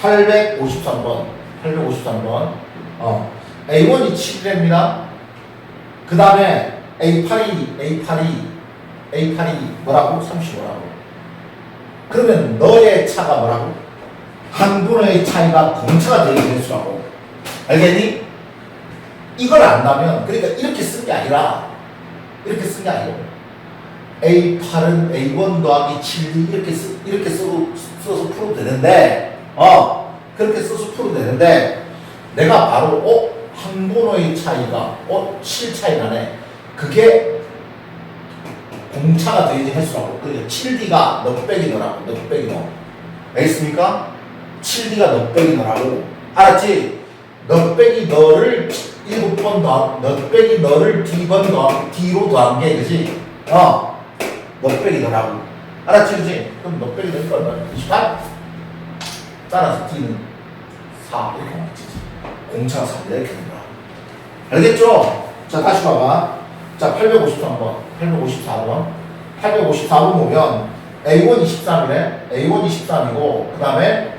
853번. 853번. 어. A1이 7이랍니다. 그 다음에 A8이, A8이, A8이 뭐라고? 35라고. 그러면 너의 차가 뭐라고? 한 분의 차이가 공차가 되게 될수라고. 알겠니? 이걸 안다면, 그러니까 이렇게 쓴 게 아니라, 이렇게 쓴 게 아니고, A8은 A1 더하기 7D 이렇게 쓰, 이렇게 써, 써서 풀어도 되는데, 어, 그렇게 써서 풀어도 되는데, 내가 바로, 어, 한 번호의 차이가, 어, 7 차이 나네. 그게 공차가 되지 횟수라고. 그러니까 7D가 넉 빼기 너라고, 넉 빼기 너. 알겠습니까? 7D가 넉 빼기 너라고. 알았지? 넉 빼기 너를 7번 더, 넉 빼기 너를 D번 더, D로 더한 게, 그지? 어. 넉 빼기 너라고. 알았지, 그지? 그럼 넉 빼기 너니까 얼마야? 28? 따라서 D는 4. 이렇게 나왔지. 공차가 4 이렇게 된 거야. 알겠죠? 자, 다시 봐봐. 자, 853번, 854번, 854번 보면 A1 23이래. A1 23이고, 그 다음에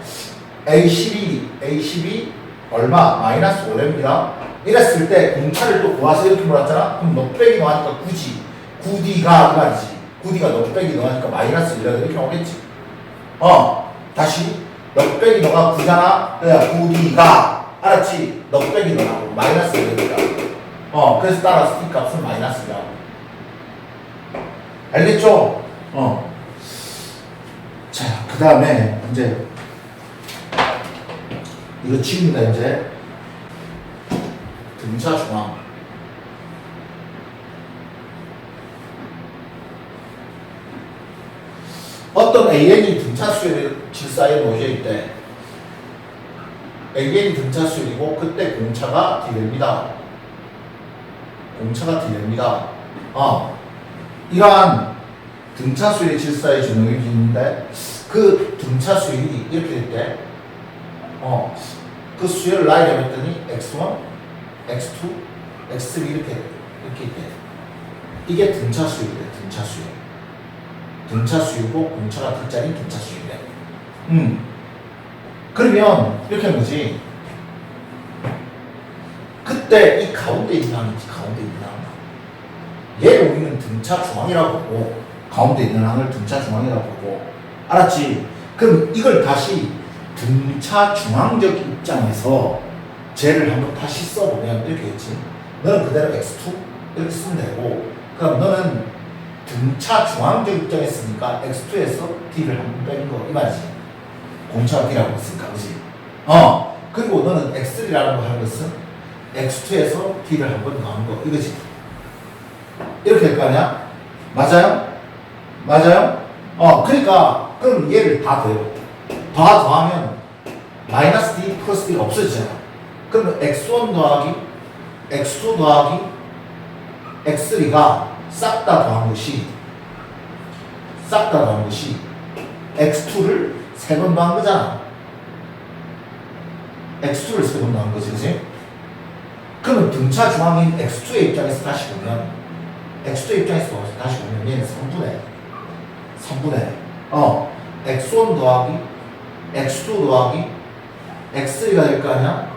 A12, A12 얼마? 마이너스 5렙니다. 이랬을 때 공차를 또 모아서 이렇게 몰았잖아? 그럼 넉 빼기 넣으니까 9지. 9D가 이 말이지. 9D가 넉 빼기 넣으니까 마이너스 1렙 이렇게 나오겠지. 어, 다시 넉 빼기 너가 9잖아? 그래, 9D가 알았지? 넉 빼기 너라고 마이너스 1렙이다. 어, 그래서 따라서 이 값은 마이너스야. 알겠죠? 어. 자, 그 다음에 이제 이거 지웁니다, 이제. 등차 중앙. 어떤 AN이 등차수열의 질사에 놓여 있대. AN이 등차수열이고 그때 공차가 D됩니다. 공차가 D됩니다. 어, 이러한 등차수의 질서의 있는데 그 등차수이 이렇게 될 때, 어, 그 수열을 나열해 봤더니 x1, x2, x3 이렇게 이렇게 있대. 이게 등차수이래, 등차수이. 등차수이고 공차가 D자리 등차수이래. 음. 그러면 이렇게 하는 거지. 그때 이 가운데 있는 항이지 가운데 있는 항 얘를 우리는 등차 중앙이라고 보고 가운데 있는 항을 등차 중앙이라고 보고 알았지? 그럼 이걸 다시 등차 중앙적 입장에서 쟤를 한번 다시 써보면 이렇게 했지 너는 그대로 x2 이렇게 쓰면 되고 그럼 너는 등차 중앙적 입장에 쓰니까 x2에서 d를 한번 빼는 거 이 말이지 공차가 d라고 했으니까 그지? 어 그리고 너는 x3라는 거 하는 것은 x2에서 d를 한번 더한 거 이거지 이렇게 될 거 아니야? 맞아요? 맞아요? 어 그러니까 그럼 얘를 다 더해요 다 더하면 마이너스 d 플러스 d가 없어지잖아 그러면 x1 더하기 x2 더하기 x3가 싹 다 더한 것이 싹 다 더한 것이 x2를 세번 더한 거잖아 x2를 세번 더한 거지 그지? 그러면 등차 중앙인 x2의 입장에서 다시 보면 x2의 입장에서 다시 보면 얘는 3분의 3분의 어 x1 더하기 x2 더하기 x3가 될 거 아니야?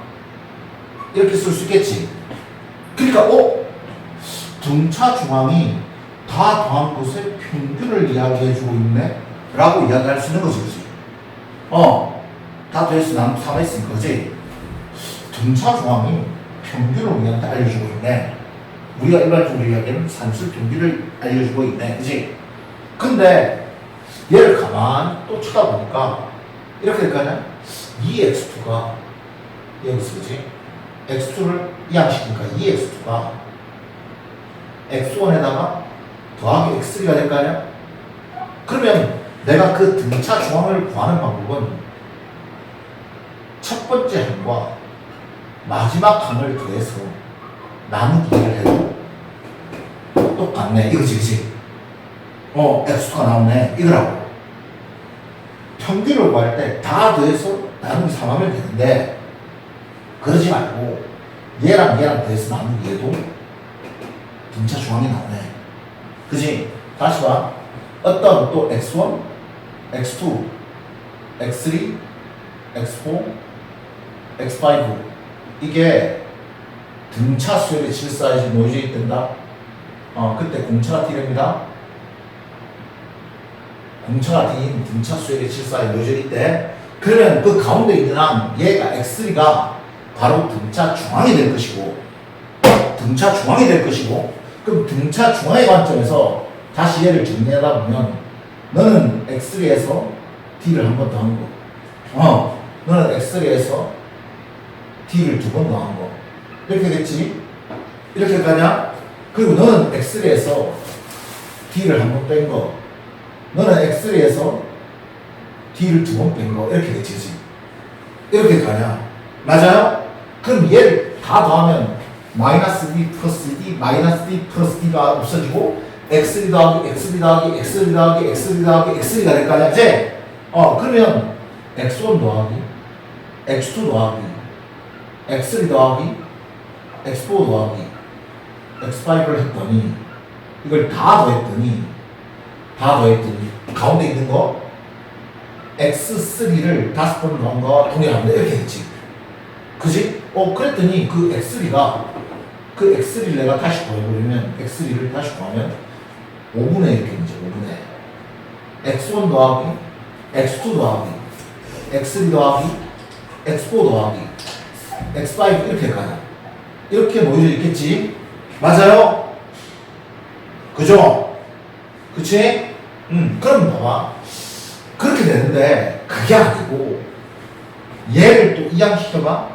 이렇게 쓸 수 있겠지 그러니까 어? 등차 중앙이 다 더한 것의 평균을 이야기해주고 있네? 라고 이야기할 수 있는 거지 그지? 어, 다 더해서 나는 3에 있으니까 그지? 등차 중앙이 평균을 우리한테 알려주고 있네. 우리가 일반적으로 이야기하는 산술 평균을 알려주고 있네. 그지? 근데 얘를 가만히 또 쳐다보니까 이렇게 될거 아니야? 이 x2가 여기서 그지? x2를 이항시키니까 이 x2가 x1에다가 더하기 x3가 될거 아니야? 그러면 내가 그 등차 중앙을 구하는 방법은 첫 번째 항과 마지막 항을 더해서 나누기를 해도 똑같네. 이거지, 그지? 어, x가 나오네. 이거라고. 평균을 구할 때 다 더해서 나누기 3하면 되는데, 그러지 말고, 얘랑 얘랑 더해서 나누기 해도 등차 중앙이 나오네. 그지? 다시 봐. 어떤 또 x1, x2, x3, X4, X5 이게 등차 수열의 질사이즈 놓여져 있단다. 어 그때 공차가 T랍니다. 공차가 T인 등차 수열의 질사에 놓여져 있대. 그러면 그 가운데 있는 한 얘가 X3가 바로 등차 중앙이 될 것이고 등차 중앙이 될 것이고 그럼 등차 중앙의 관점에서 다시 얘를 정리하다 보면 너는 X3에서 D를 한 번 더 한 거. 어, 너는 X3에서 D를 두 번 더 한 거. 이렇게 됐지? 이렇게 가냐? 그리고 너는 X3에서 D를 한 번 뺀 거. 너는 X3에서 D를 두 번 뺀 거. 이렇게 됐지? 이렇게 가냐? 맞아요? 그럼 얘를 다 더하면 마이너스 D 플러스 D 마이너스 D 플러스 D가 없어지고 X3 더하기 X3 더하기 X3 더하기 X3 더하기 X3가 될 거 아니야 이제? 어 그러면 X1 더하기 X2 더하기 X3 더하기 X4 더하기 X5를 했더니 이걸 다 더했더니 다 더했더니 가운데 있는 거 X3를 다섯 번 더한 거 동일합니다 이렇게 됐지 그지? 어 그랬더니 그 X3가 그 X3를 내가 다시 구해버리면 X3를 다시 구하면 5분의 이렇게 이제 5분의 X1 더하기 X2 더하기 X3 더하기 X4 더하기 X5 이렇게 가냐 이렇게 모여져 있겠지 맞아요? 그죠? 그치? 음 그럼 봐봐 그렇게 되는데 그게 아니고 얘를 또 이양시켜봐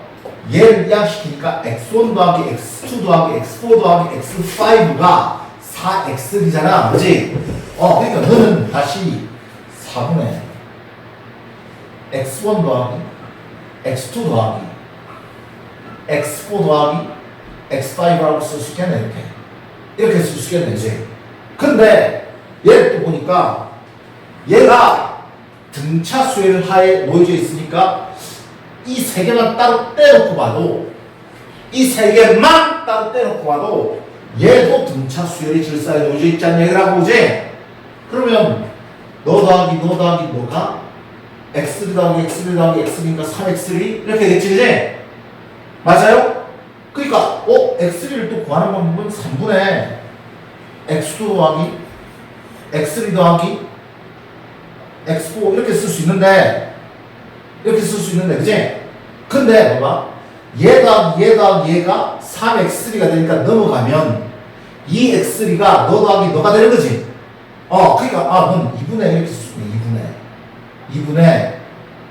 얘를 이양시키니까 x1 더하기 x2 더하기 x4 더하기 x5가 4x이잖아 그지? 어 그러니까 너는 다시 4분의 x1 더하기 x2 더하기 x4 더하기 x5라고 쓸 수 있겠네 이렇게 이렇게 쓸 수 있겠네 이제 근데 얘를 또 보니까 얘가 등차 수열 하에 놓여져 있으니까 이 세 개만 따로 떼놓고 봐도 이 세 개만 따로 떼놓고 봐도 얘도 등차 수열이 질서에 놓여져 있지 않냐 이라고 보지 그러면 너 더하기 너 더하기 너가 x 더하기 x 더하기 x니까 3x3 이렇게 됐지 그지? 맞아요? 그러니까 어 x3를 또 구하는 방법은 3분의 x2 더하기 x3 더하기 x4 이렇게 쓸 수 있는데 이렇게 쓸 수 있는데 그지? 근데 봐봐 얘가 얘가 얘가 3x3가 되니까 넘어가면 이 x3가 너 더하기 너가 되는 거지. 어 그러니까 아 넌 2분의 이렇게 있네 2분의.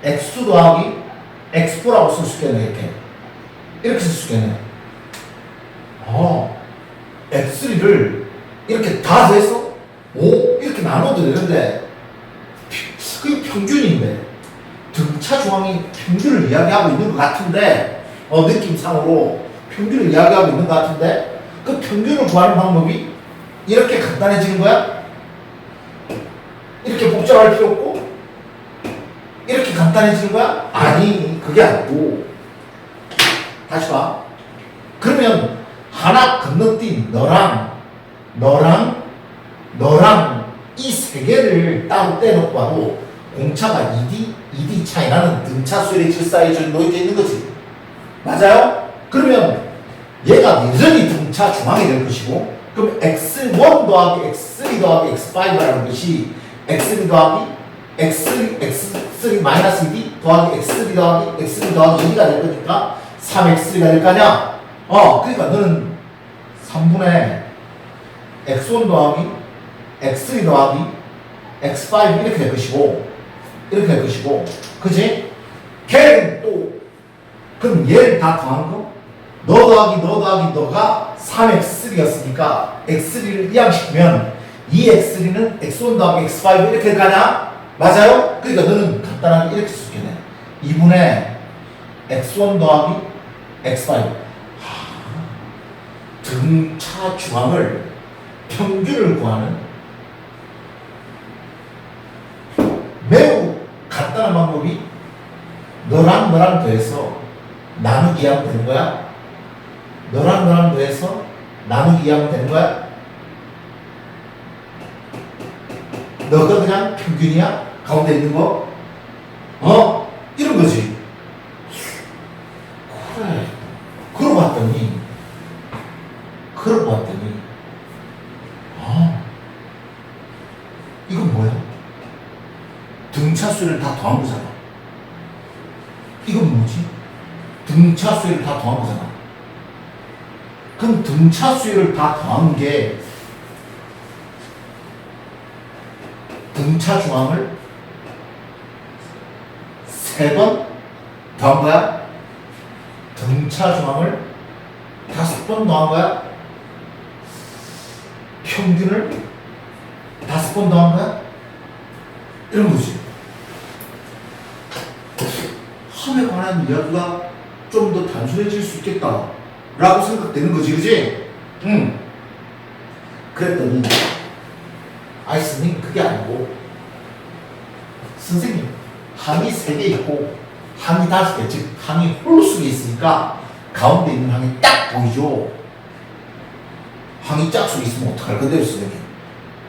2분의 x2 더하기 x4라고 쓸 수 있겠네 이렇게. 이렇게 쓸 수 있겠네. 어 x3를 이렇게 다 해서 5 이렇게 나눠도 되는데. 그게 평균인데. 등차 중앙이 평균을 이야기하고 있는 것 같은데 어 느낌상으로 평균을 이야기하고 있는 것 같은데 그 평균을 구하는 방법이 이렇게 간단해지는 거야? 이렇게 복잡할 필요 없고 이렇게 간단해지는 거야? 아니 그게 아니고 다시 봐 그러면 하나 건너뛴 너랑 너랑 너랑 이 세 개를 따로 떼놓고 봐도 공차가 2D, 2D 차이 나는 등차 수열의 질사에 좀 놓여져 있는 거지. 맞아요? 그러면 얘가 여전히 등차 중앙이 될 것이고, 그럼 x1 더하기 x3 더하기 x5라는 것이 x3 더하기 x3, x3 마이너스 2d 더하기 x3 더하기 x3 더하기 2d가 될 거니까 3x3가 될거 아니야? 어, 그러니까 너는 3분의 x1 더하기 x3 더하기 x5 이렇게 될 것이고 이렇게 될 것이고 그지? 걔는 또 그럼 얘를 다 더한 거? 너 더하기 너 더하기 너가 3x3였으니까 x3를 이항시키면 이 x3는 x1 더하기 x5 이렇게 될 거냐? 맞아요? 그러니까 너는 간단하게 이렇게 있겠네 2분의 x1 더하기 x5 하, 등차 중앙을 평균을 구하는 매우 간단한 방법이 너랑 너랑 더해서 나누기 하면 되는 거야? 너랑 너랑 너에서 나누기 하면 되는 거야? 너가 그냥 평균이야? 가운데 있는 거? 어? 이런 거지. 그래. 그러고 봤더니, 그러고 봤더니, 어? 아, 이건 뭐야? 등차수를 다 더한 거잖아. 이건 뭐지? 등차수를 다 더한 거잖아. 그럼 등차 수를 다 더한 게 등차 중앙을 세 번 더한 거야? 등차 중앙을 다섯 번 더한 거야? 평균을 다섯 번 더한 거야? 이런 거지. 합에 관한 이야기가 좀 더 단순해질 수 있겠다. 라고 생각되는 거지, 그지? 응. 그랬더니, 아이스님, 그게 아니고, 선생님, 항이 세 개 있고, 항이 다섯 개, 즉, 항이 홀 속에 있으니까, 가운데 있는 항이 딱 보이죠? 항이 짝속에 있으면 어떡할 건데, 선생님?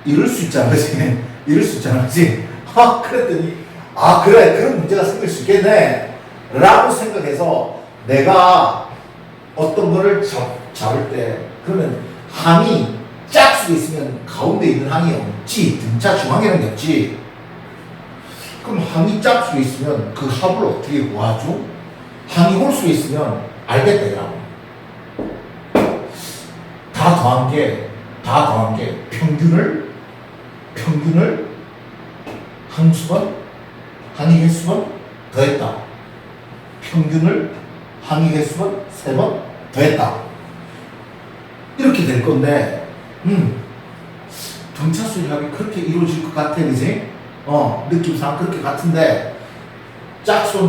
이럴 수 있잖아, 그지? 이럴 수 있잖아, 그지? 아, 그랬더니, 아, 그래, 그런 문제가 생길 수 있겠네. 라고 생각해서 내가 어떤 거를 잡, 잡을 때, 그러면 항이 짝수가 있으면 가운데 있는 항이 없지. 등차 중앙에는 게 없지. 그럼 항이 짝수가 있으면 그 합을 어떻게 구하죠? 항이 홀수가 있으면 알겠다. 다 더한 게, 다 더한 게 평균을, 평균을 항수번, 항의 횟수번 더했다. 평균을 항의 횟수번 세번 더했다. 이렇게 될 건데, 음, 등차 수리합이 그렇게 이루어질 것 같아, 그지? 어, 느낌상 그렇게 같은데,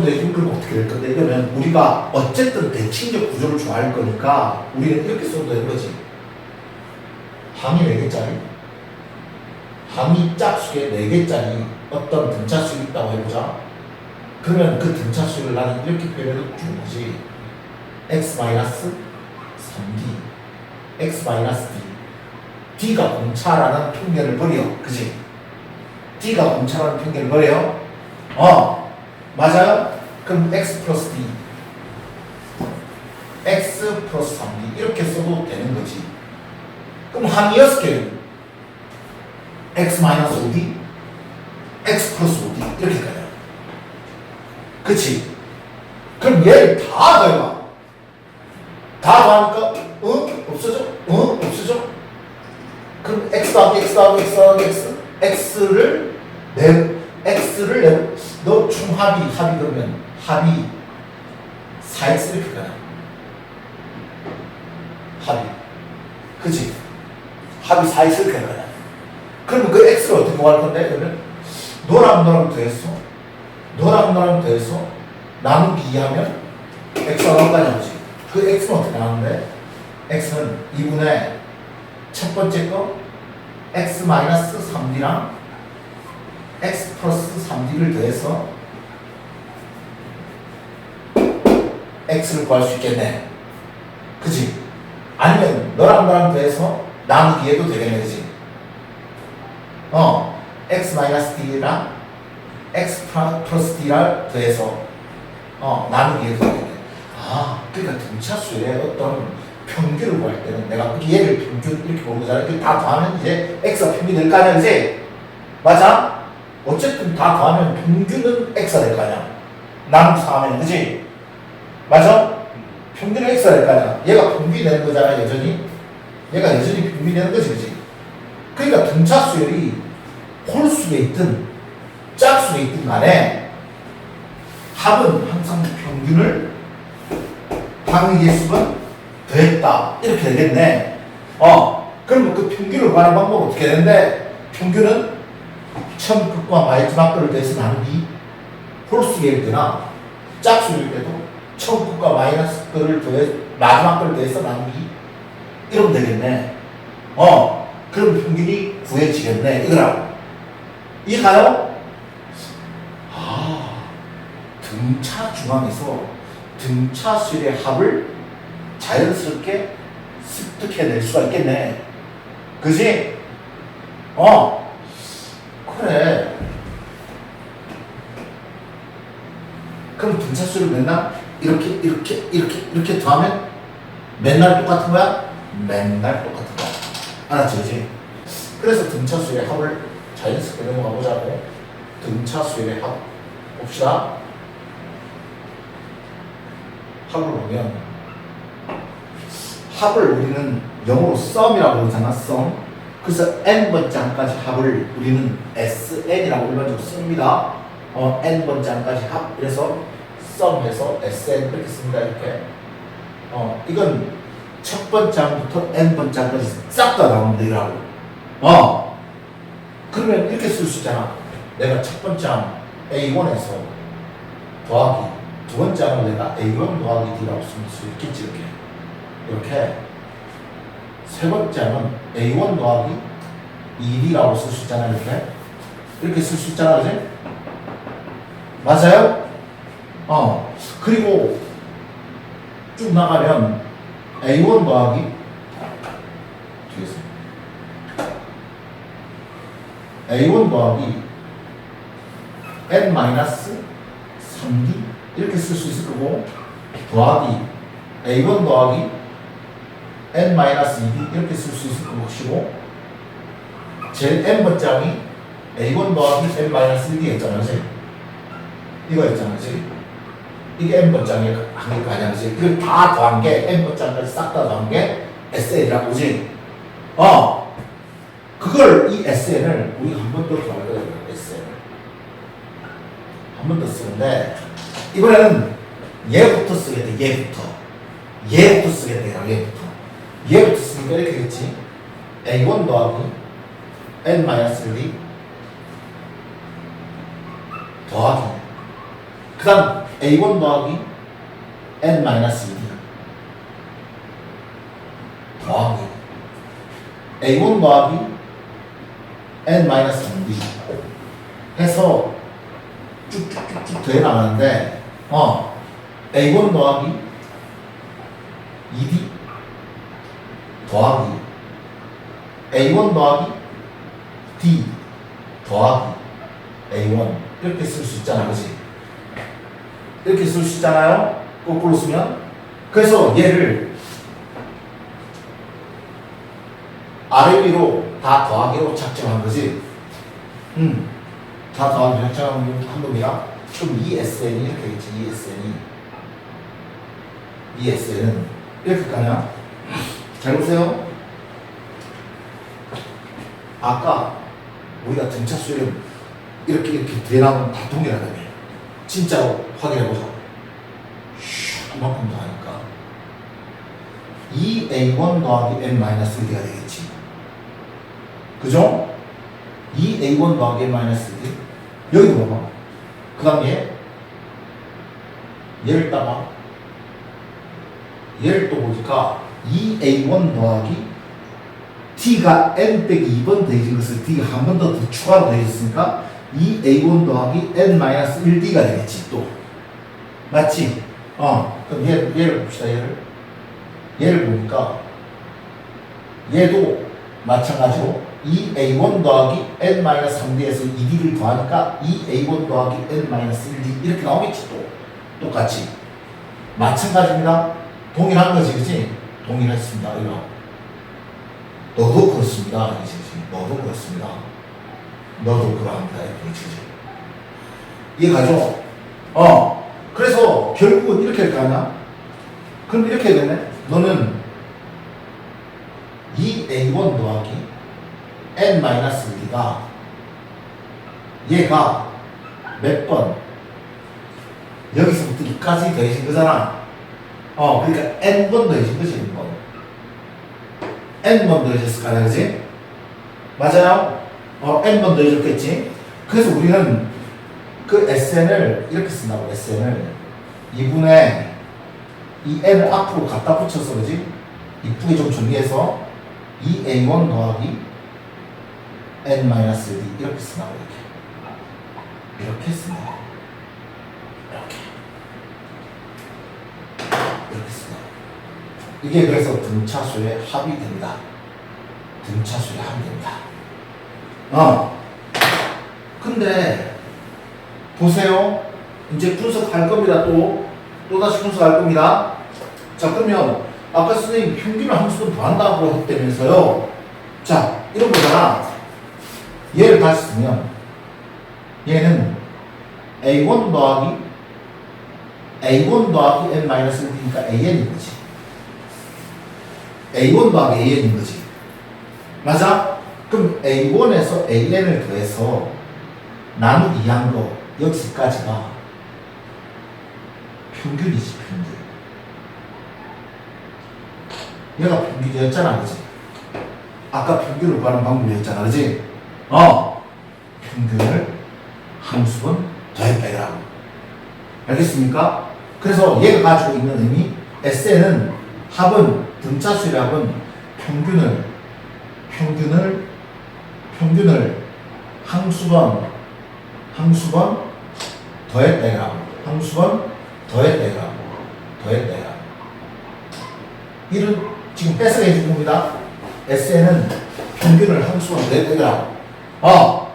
더해주면 그럼 어떻게 될 건데? 이러면 우리가 어쨌든 대칭적 구조를 좋아할 거니까, 우리는 이렇게 써도 되는 거지. 항이 4개짜리, 항이 짝수에 4개짜리 어떤 등차수가 있다고 해보자. 그러면 그 등차수를 나는 이렇게 표현해도 주는 거지. X 마이너스 3d, x 마이너스 d. d가 공차라는 편견을 버려. 그지? d가 공차라는 편견을 버려. 어, 맞아요? 그럼 x 플러스 d. x 플러스 3d. 이렇게 써도 되는 거지. 그럼 항이 6개는 x 마이너스 5d, x 플러스 5d. 이렇게 가요. 그치? 그럼 얘를 다 더해봐. 다 더하니까, 응? 없어져? 응? 없어져? 그럼 x 더하기 x 더하기 x 더하기 x, x를 내, x를 내, 너 총합이, 합이 그러면 합이 4x 이렇게 가요. 합이. 그치? 합이 4x 이렇게 가요. 그러면 그 x를 어떻게 구할 건데? 그러면 너랑 너랑 더했어. 너랑 너랑 더해서 나누기 2하면 x가 나올까냐 보지. 그 x는 어떻게 나오는데? x는 2분의 첫 번째 거 x 마이너스 3d랑 x 플러스 3d를 더해서 x를 구할 수 있겠네. 그지? 아니면 너랑 너랑 더해서 나누기 해도 되겠네, 그지? 어, x 마이너스 d랑 x 플러스 d를 더해서 어, 나누기 해도 되겠네. 아, 그러니까 등차수의 어떤 평균을 구할 때는 내가 얘를 평균 이렇게 거잖아. 이렇게 다 더하면 이제 x가 평균이 될 거 아니야, 그지? 맞아? 어쨌든 다 더하면 평균은 x가 될 거 아니야. 나누기 4하면, 그지? 맞아? 평균은 x가 될 거 아니야. 얘가 평균이 되는 거잖아, 여전히. 얘가 여전히 평균이 되는 거지, 그지? 그러니까 등차수열이 홀수에 있든 짝수에 있든 간에 합은 항상 평균을 항의 개수는 더했다. 이렇게 되겠네. 어 그러면 그 평균을 구하는 방법은 어떻게 되는데? 평균은 처음 끝과 마지막 거를 더해서 나누기 홀수일 때나. 짝수일 때도 처음 끝과 마이너스 거를 더해 마지막 거를 더해서 나누기 이러면 되겠네. 어 그럼 평균이 구해지겠네. 이거라고. 이해가요? 아, 등차 중앙에서 등차 수의 합을 자연스럽게 습득해낼 수가 있겠네. 그지? 어, 그래. 그럼 등차 수를 맨날 이렇게, 이렇게, 이렇게, 이렇게 더하면 맨날 똑같은 거야? 맨날 똑같은 거야. 알았지, 그지? 그래서 등차 수의 합을 자연스럽게 넘어가 보자고 등차 수열의 합 봅시다 합을 보면 합을 우리는 영어로 썸이라고 그러잖아 썸 그래서 n번장까지 합을 우리는 sn이라고 일반적으로 씁니다. 어, n번장까지 합 그래서 썸해서 sn 이렇게 씁니다 이렇게. 어 이건 첫 번장부터 n번장까지 싹 다 나오는데 이라고. 어. 그러면 이렇게 쓸 수 있잖아. 내가 첫 번장 A1에서 더하기 두 번째는 내가 A1 더하기 D라고 쓸 수 있겠지 이렇게? 이렇게. 세 번째는 A1 더하기 2D라고 쓸 수 있잖아 이렇게. 이렇게 쓸 수 있잖아 그지? 맞아요? 어. 그리고 쭉 나가면 A1 더하기 뒤에서 A1 더하기 N 마이너스 3D 이렇게 쓸 수 있을 거고 더하기 A1 더하기 N 마이너스 2D 이렇게 쓸 수 있을 것이고 제일 N 번 장이 A1 더하기 N 마이너스 1D 했잖아 그지? 이거 했잖아 그지? 이게 N 번 장이 한게 아니야 그지? 이걸 다 더한 게 N 번 장까지 싹 다 더한 게 SN이라고 그지? 어 그걸 이 SN을 우리가 한 번 더 더할 거야 SN을 한 번 더 쓰는데 이번에는 얘부터 쓰겠다 얘부터. 얘부터 쓰겠다 얘부터. 얘부터 쓰니까 이렇게 되겠지? A1 더하기 N-1D 더하기. 그 다음 A1 더하기 N-2D 더하기. A1 더하기 N-3D 해서 쭉쭉쭉쭉 더해 나가는데 어. A1 더하기 2D 더하기 A1 더하기 D 더하기 A1 이렇게 쓸 수 있잖아 그지? 이렇게 쓸 수 있잖아요? 거꾸로 쓰면? 그래서 얘를 아래 위로 다 더하기로 작정한 거지? 음. 다 더하기 작정한 한 겁니다 그럼 ESN이 이렇게 되겠지 ESN이. ESN은 이렇게 가냐? 잘 보세요. 아까 우리가 등차 수열은 이렇게 이렇게 대나면 다 동일하다며 진짜로 확인해보자. 슈 그만큼 더 하니까. 2A1 더하기 N-1D가 되겠지. 그죠? 2A1 더하기 N-1D 여기 봐봐 그얘 얘를 따봐 얘를 또 보니까 2A1 더하기 T가 N 빼기 2번 더해진 것을 D가 한 번더 추가로 더해졌으니까 2A1 더하기 N-1D가 되겠지 또 맞지? 어 그럼 얘, 얘를 봅시다 얘를 얘를 보니까 얘도 마찬가지로 2A1 더하기 N-3D에서 2D를 더하니까 2A1 더하기 N-1D 이렇게 나오겠지 또. 똑같이. 마찬가지입니다. 동일한 거지 그치? 동일했습니다. 이거. 너도 그렇습니다. 이제 너도 그렇습니다. 너도 그러합니다. 이렇게 이해가죠? 어. 그래서 결국은 이렇게 할 거 아니야? 그럼 이렇게 되네. 너는 2A1 더하기 N-1D가 얘가 몇 번 여기서부터 이까지 더해진 거잖아 어 그러니까 N번 더해진 거지 N번 N번 더해졌을 거 아니야 그지? 맞아요? 어 N번 더해졌겠지? 그래서 우리는 그 SN을 이렇게 쓴다고 SN을 2분의 이 N을 앞으로 갖다 붙여서 그지? 이쁘게 좀 정리해서 2A1 더하기 N-1D 이렇게 쓴다고 이렇게. 이렇게 쓴다 이렇게. 이렇게 쓴다 이게 그래서 등차수의 합이 된다. 등차수의 합이 된다. 어? 근데 보세요. 이제 분석할 겁니다 또. 또다시 분석할 겁니다. 자 그러면 아까 선생님 평균을 한 수도 더 한다고 했다면서요? 자 이런 거잖아 얘를 다시 쓰면 얘는 A1 더하기 A1 더하기 N 마이너스 1이니까 AN인 거지. A1 더하기 AN인 거지. 맞아? 그럼 A1에서 AN을 더해서 나누기 한 거 여기까지가 평균이지 평균. 얘가 평균이었잖아, 그지? 아까 평균을 구하는 방법이었잖아, 그지? 어, 평균을 함수분 더했다, 알겠습니까? 그래서 얘가 가지고 있는 의미, SN은 합은, 등차수의 합은 평균을, 평균을, 평균을 항수번, 항수번 더했다, 이라 항수번 더했다, 이라 이런 지금 뺏어가 해준 겁니다. SN은 평균을 함수만 내더라. 어,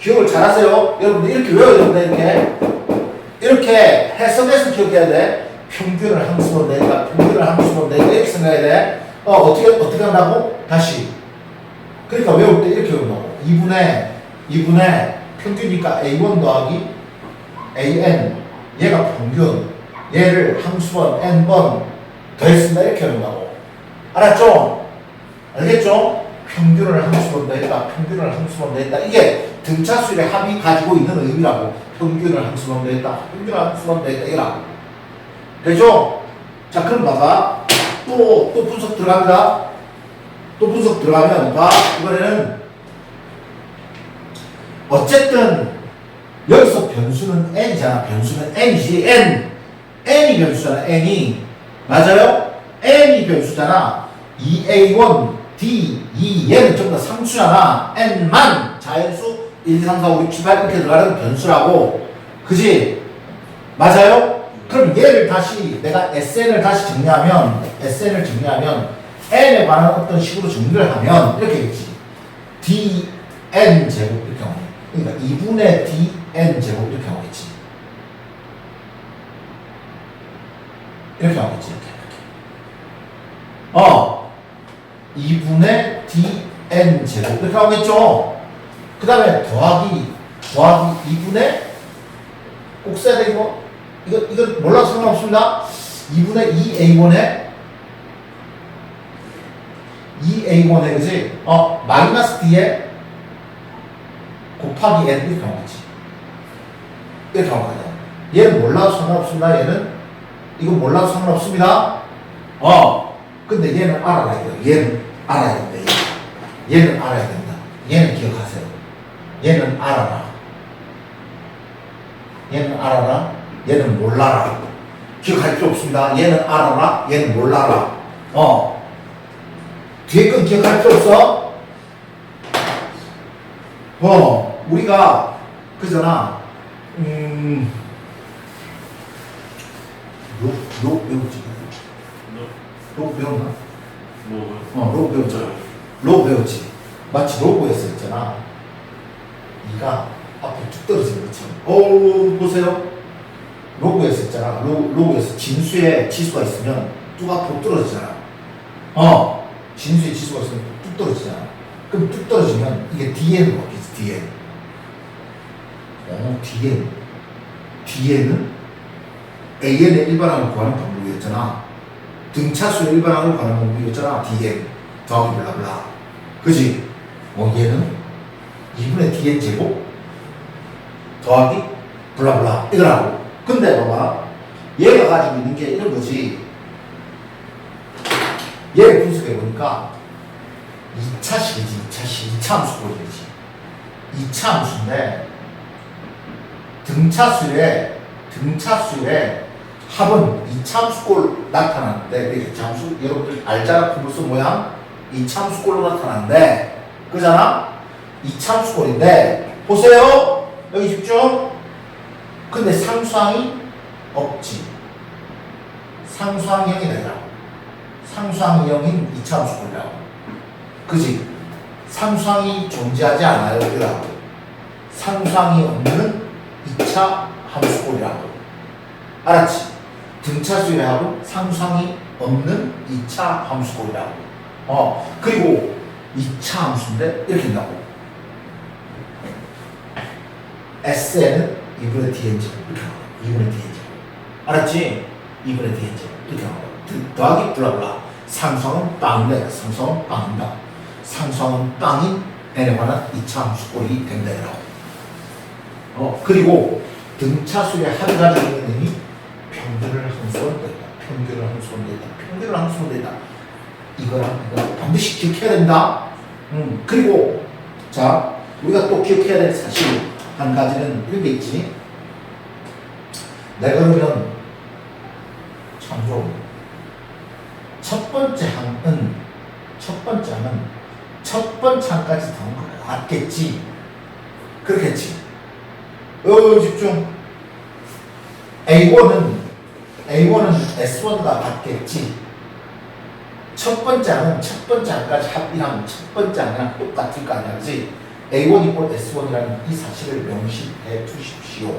기억을 잘하세요. 여러분들 이렇게 외워야 됩니다. 이렇게 이렇게 해석해서 기억해야 돼. 평균을 함수만 내니까 평균을 함수만 내니까 이렇게 생각해야 돼. 어, 어떻게 어떻게 한다고? 다시. 그러니까 외울 때 이렇게 외운다고. 2분의 2분의 평균이니까 A1 더하기 AN 얘가 평균 얘를 함수번 n번 더했습니다. 이렇게 한다고. 알았죠? 알겠죠? 평균을 함수로 더했다. 평균을 함수로 더했다. 이게 등차수의 합이 가지고 있는 의미라고. 평균을 함수로 더했다. 평균을 함수로 더했다. 이라. 되죠? 자, 그럼 봐봐. 또, 또 분석 들어갑니다. 또 분석 들어가면, 봐. 이번에는, 어쨌든, 여기서 변수는 n이잖아. 변수는 n이지. n. n이 변수잖아. n이. 맞아요? n이 변수잖아. 2a1, d, 2, 얘는 전부 다 상수잖아. n만 자연수 1, 2, 3, 4, 5, 6, 7, 8 이렇게 들어가는 변수라고. 그지? 맞아요? 그럼 얘를 다시 내가 SN을 다시 정리하면 SN을 정리하면 n에 관한 어떤 식으로 정리를 하면 이렇게 되겠지. dn 제곱 이렇게 나오네. 그러니까 2분의 dn 제곱 이렇게 나오겠지. 이렇게 나오겠지. 이렇게. 어, 2분의 dn 제곱 이렇게 나오겠죠. 그 다음에 더하기 더하기 2분의 꼭 써야 돼 이거 이거 이거 몰라도 상관없습니다. 2분의 2a1에 2a1에 그지? 어 마이너스 d에 곱하기 n 이렇게 나오겠지. 이렇게 나오거든. 얘는 몰라도 상관없습니다. 얘는 이거 몰라도 상관없습니다. 어. 근데 얘는 알아야 돼요. 얘는 알아야 된다. 얘. 얘는 알아야 된다. 얘는 기억하세요. 얘는 알아라. 얘는 알아라. 얘는 몰라라. 기억할 필요 없습니다. 얘는 알아라. 얘는 몰라라. 어. 뒤에 건 기억할 필요 없어. 어. 우리가 그잖아. 음. 로, 로 배우지. 로 배웠나? 어, 로 배웠죠. 로 배웠지. 마치 로고에서 있잖아. 이가 앞에 쭉 떨어지는 것처럼. 어, 보세요. 로고에서 있잖아. 로, 로고에서 진수에 지수가 있으면 뚝 앞으로 떨어지잖아. 어, 진수에 지수가 있으면 뚝 떨어지잖아. 그럼 뚝 떨어지면 이게 DN으로 바뀌지, DN. 어, DN. DN은 AN의 일반항을 구하는 방법이었잖아. 등차수의 일반항을 구하는 방법이었잖아. DN. 더하기 블라블라. 그지? 어, 얘는 2분의 dn 제곱 더하기 블라블라 이거라고. 근데 봐봐. 얘가 가지고 있는 게 이런 거지. 얘를 분석해 보니까 2차식이지, 2차식. 2차 함수 보이지. 2차 함수인데 등차수의 등차수의 합은 2차 함수꼴 나타나는데 이게 잠수 여러분들 알잖아 분수 모양? 2차 함수꼴로 나타나는데 그잖아? 2차 함수꼴인데 보세요. 여기 집중. 근데 상수항이 없지. 상수항형이 되더라 상수항형인 2차 함수꼴이라고. 그지? 상수항이 존재하지 않아요 이라고. 상수항이 없는 2차 함수꼴이라고. 알았지? 등차수의 합은 상수항이 없는 2차 함수꼴이라고 어 그리고 2차 함수인데 이렇게 된다고 SN은 2분의 DN 제곱 이렇게 나와요 2분의 DN 제곱 알았지? 이번에 대제 이렇게 나와. 더하기 블라블라. 상수항은 빵이다. 상수항은 빵이다. 상수항은 빵인 n에 관한 이차 함수꼴이 된다. 이라고. 어, 그리고 등차수의 한 가지 있는 평균을 된다. 평균을 된다. 평균을 된다. 이거랑 이거 반드시 기억해야 된다. 음, 그리고 자 우리가 또 기억해야 될 사실 한 가지는 이런 게 있지. 내가 그러면 참조 첫 번째 항은 첫 번째 항은 첫 번째 항까지 더한 거 같겠지. 그렇겠지. 어 집중. A1은 A1은 S1과 같겠지. 첫 번째 항은 첫 번째 항까지 합이랑 첫 번째 항이랑 똑같을 거 아니야, 그지? A1 이꼴 S1이라는 이 사실을 명심해 두십시오.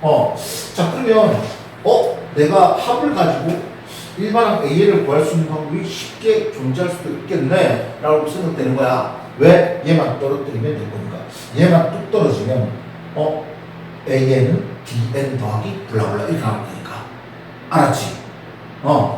어, 자 그러면 어 내가 합을 가지고 일반항 A를 구할 수 있는 방법이 쉽게 존재할 수도 있겠네 라고 생각되는 거야 왜? 얘만 떨어뜨리면 될 거니까 얘만 뚝 떨어지면 어 AN은 DN 더하기 블라블라 이렇게 거니까 알았지? 어